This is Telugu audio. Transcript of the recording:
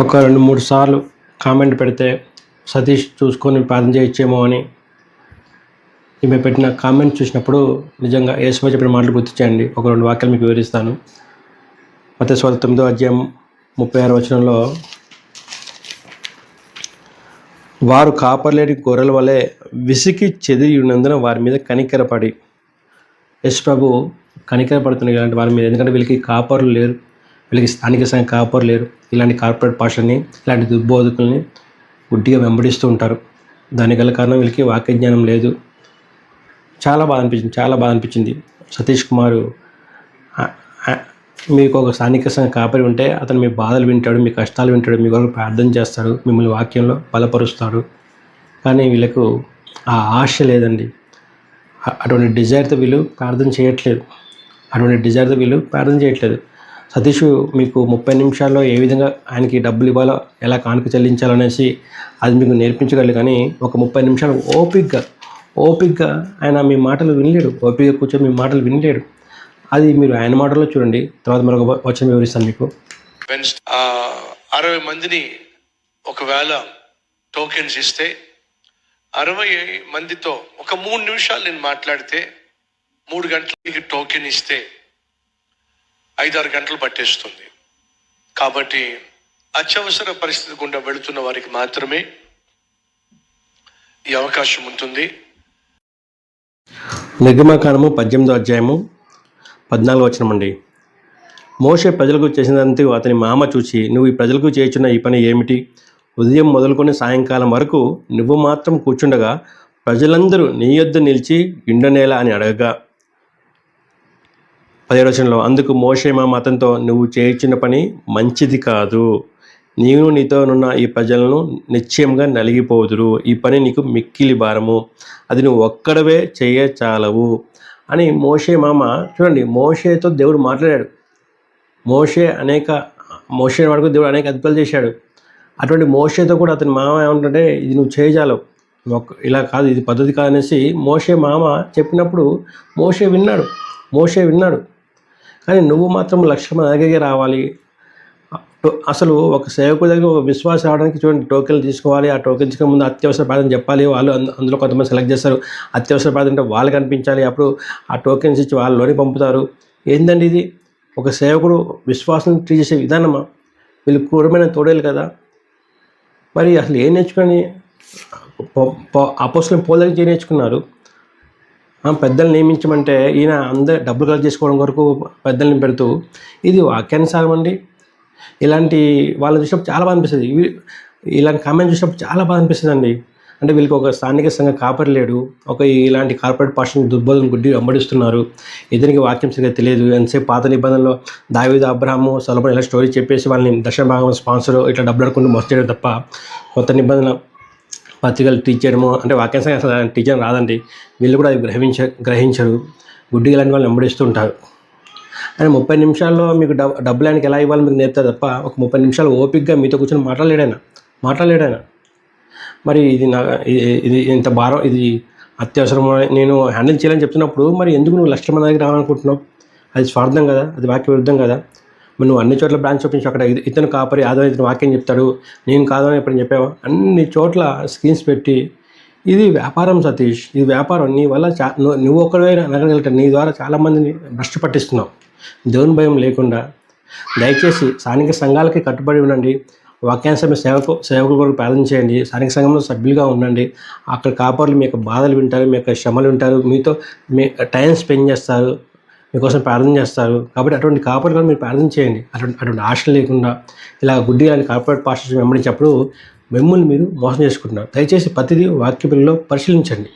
ఒక రెండు మూడు సార్లు కామెంట్ పెడితే సతీష్ చూసుకొని ప్రార్థన చేయొచ్చేమో అని ఈమె పెట్టిన కామెంట్ చూసినప్పుడు నిజంగా యేసువ చెప్పిన మాటలు గుర్తించండి. ఒక రెండు వాక్యాలు మీకు వివరిస్తాను. మత స్వాత తొమ్మిదో అధ్యాయం ముప్పై ఆరు వచనంలో వారు కాపర్లేని గొర్రెల వలె విసికి చెదిరి ఉన్నందున వారి మీద కనికరపడి. యశ్ ప్రభు కనికరపడుతున్నాయి ఇలాంటి వారి మీద ఎందుకంటే వీళ్ళకి కాపర్లు లేరు. వీళ్ళకి స్థానిక సంఘ కాపరు లేరు. ఇలాంటి కార్పొరేట్ భాషని ఇలాంటి దుర్బోధకుల్ని గుడ్డిగా వెంబడిస్తూ ఉంటారు. దాని గల కారణం వీళ్ళకి వాక్య జ్ఞానం లేదు. చాలా బాధ అనిపించింది చాలా బాధ అనిపించింది. సతీష్ కుమారు మీకు ఒక స్థానిక సంఘ కాపరి ఉంటే అతను మీ బాధలు వింటాడు మీ కష్టాలు వింటాడు మీ కొరకు ప్రార్థన చేస్తాడు మిమ్మల్ని వాక్యంలో బలపరుస్తాడు. కానీ వీళ్ళకు ఆ ఆశ లేదండి. అటువంటి డిజైర్తో వీళ్ళు ప్రార్థన చేయట్లేదు. అటువంటి డిజైర్తో వీళ్ళు ప్రార్థన చేయట్లేదు. సతీష్ మీకు ముప్పై నిమిషాల్లో ఏ విధంగా ఆయనకి డబ్బులు ఇవ్వాలో ఎలా కానుక చెల్లించాలనేసి అది మీకు నేర్పించగలరు. కానీ ఒక ముప్పై నిమిషాలు ఓపిక్గా ఓపిక్గా ఆయన మీ మాటలు వినలేడు. ఓపిక్గా కూర్చొని మీ మాటలు వినలేడు. అది మీరు ఆయన మాటల్లో చూడండి. తర్వాత మరొక వచ్చిన వివరిస్తాను మీకు. వెన్స్ అరవై మందిని ఒకవేళ టోకెన్స్ ఇస్తే అరవై మందితో ఒక మూడు నిమిషాలు నేను మాట్లాడితే మూడు గంటలకి టోకెన్ ఇస్తే ఐదారు గంటలు పట్టేస్తుంది. కాబట్టి అత్యవసర పరిస్థితి గుండా వెళుతున్న వారికి మాత్రమే ఈ అవకాశం ఉంటుంది. నిర్గమకాండము పద్దెనిమిదో అధ్యాయము పద్నాలుగు వచనమండి మోషే ప్రజలకు చేసినందుకు అతని మామ చూచి నువ్వు ఈ ప్రజలకు చేస్తున్న ఈ పని ఏమిటి? ఉదయం మొదలుకొని సాయంకాలం వరకు నువ్వు మాత్రం కూర్చుండగా ప్రజలందరూ నీ యొద్ద నిలిచి ఇండనేలా అని అడగగా. పదిహేడు వచనంలో అందుకు మోషే మామ అతనితో నువ్వు చేయించిన పని మంచిది కాదు. నీవు నీతోనున్న ఈ ప్రజలను నిశ్చయంగా నలిగిపోదురు. ఈ పని నీకు మిక్కిలి భారము. అది నువ్వు ఒక్కడవే చేయచాలవు. చాలవు అని మోషే మామ చూడండి మోషేతో దేవుడు మాట్లాడాడు. మోషే అనేక మోషే వరకు దేవుడు అనేక అద్భుతాలు చేశాడు. అటువంటి మోషేతో కూడా అతని మామ ఏమంటుంటే ఇది నువ్వు చేయజాలవు. ఒక్క ఇలా కాదు ఇది పద్ధతి కాదనేసి మోషే మామ చెప్పినప్పుడు మోషే విన్నాడు. మోషే విన్నాడు. కానీ నువ్వు మాత్రం లక్ష్యం దగ్గరికి రావాలి. అసలు ఒక సేవకు దగ్గర ఒక విశ్వాసం రావడానికి చూడండి టోకెన్లు తీసుకోవాలి. ఆ టోకెన్ తీసుకునే ముందు అత్యవసర ప్రార్థన చెప్పాలి. వాళ్ళు అంద- అందులో కొంతమంది సెలెక్ట్ చేస్తారు. అత్యవసర ప్రార్థన అంటే వాళ్ళు కనిపించాలి. అప్పుడు ఆ టోకెన్స్ ఇచ్చి వాళ్ళలోనే పంపుతారు. ఏందండి ఇది? ఒక సేవకుడు విశ్వాసం ట్రీట్ చేసే విధానమా? వీళ్ళు క్రూరమైన తోడేలు కదా. మరి అసలు ఏం నేర్చుకొని అపోసలు పోల దగ్గర నేర్చుకున్నారు. పెద్దలు నియమించమంటే ఈయన అందరు డబ్బులు కలెక్ట్ చేసుకోవడం వరకు పెద్దల్ని పెడుతూ ఇది వాక్యానుసారం అండి. ఇలాంటి వాళ్ళని చూసినప్పుడు చాలా బాధ అనిపిస్తుంది. ఇలాంటి కామెంట్ చూసినప్పుడు చాలా బాధ అనిపిస్తుంది అండి అంటే వీళ్ళకి ఒక స్థానిక సంఘ కాపరి లేడు ఒక ఇలాంటి కార్పొరేట్ పార్టీని దుర్బోధన గుడ్డి వెంబడిస్తున్నారు. ఇతనికి వాక్యం సరిగ్గా తెలియదు. ఎంతసేపు పాత నిబంధనలో దావీదు అబ్రాహము సొలభం ఇలా స్టోరీ చెప్పేసి వాళ్ళని దశభాగం స్పాన్సర్ ఇట్లా డబ్బులు అడుకుంటూ మోసం చేయడం తప్ప కొత్త నిబంధన పత్రికలు టీచ్ చేయడము అంటే వాక్యాంశం అసలు టీచర్ రాదండి. వీళ్ళు కూడా అది గ్రహించ గ్రహించరు. గుడ్డిగా ఇలాంటి వాళ్ళు వెంబడిస్తూ ఉంటారు. ముప్పై నిమిషాల్లో మీకు డబ్ డబ్బులు ఆయనకి ఎలా ఇవ్వాలో మీకు నేర్పుతారు తప్ప ఒక ముప్పై నిమిషాలు ఓపిక్గా మీతో కూర్చొని మాట్లాడలేడైనా మాట్లాడలేడైనా. మరి ఇది నా ఇది- ఇది ఇంత భారం ఇది అత్యవసరం నేను హ్యాండిల్ చేయాలని చెప్తున్నప్పుడు మరి ఎందుకు నువ్వు లక్షల మంది దగ్గర రావాలనుకుంటున్నావు? అది స్వార్థం కదా అది వాక్య విరుద్ధం కదా. నువ్వు అన్ని చోట్ల బ్రాంచ్ చూపించి అక్కడ ఇది- ఇతను కాపరి ఆదాయం ఇతను వాక్యం చెప్తాడు నేను కాదని ఎప్పుడు చెప్పావా? అన్ని చోట్ల స్క్రీన్స్ పెట్టి ఇది వ్యాపారం సతీష్ ఇది వ్యాపారం నీ వల్ల చా నువ్వు నువ్వు ఒక్కడే అనగలుగుతావు నీ ద్వారా చాలామందిని భ్రష్టు పట్టిస్తున్నావు దేవుని భయం లేకుండా దయచేసి స్థానిక సంఘాలకి కట్టుబడి ఉండండి. వాక్యాంశం సేవకు సేవకుల కొరకు ప్రార్థన చేయండి. స్థానిక సంఘంలో సభ్యులుగా ఉండండి. అక్కడ కాపర్లు మీ యొక్క బాధలు వింటారు మీ యొక్క శ్రమలు వింటారు మీతో మీ టైం స్పెండ్ చేస్తారు. మీకోసం ప్రార్థన చేస్తారు. కాబట్టి అటువంటి కాపర్లు కూడా మీరు ప్రార్థన చేయండి. అటువంటి అటువంటి ఆశలు లేకుండా ఇలా గుడ్డి అని కార్పొరేట్ పాస్టర్స్ వెంబడించినప్పుడు మిమ్మల్ని మీరు మోసం చేసుకుంటున్నారు. దయచేసి ప్రతిదీ వాక్యపిల్లలో పరిశీలించండి.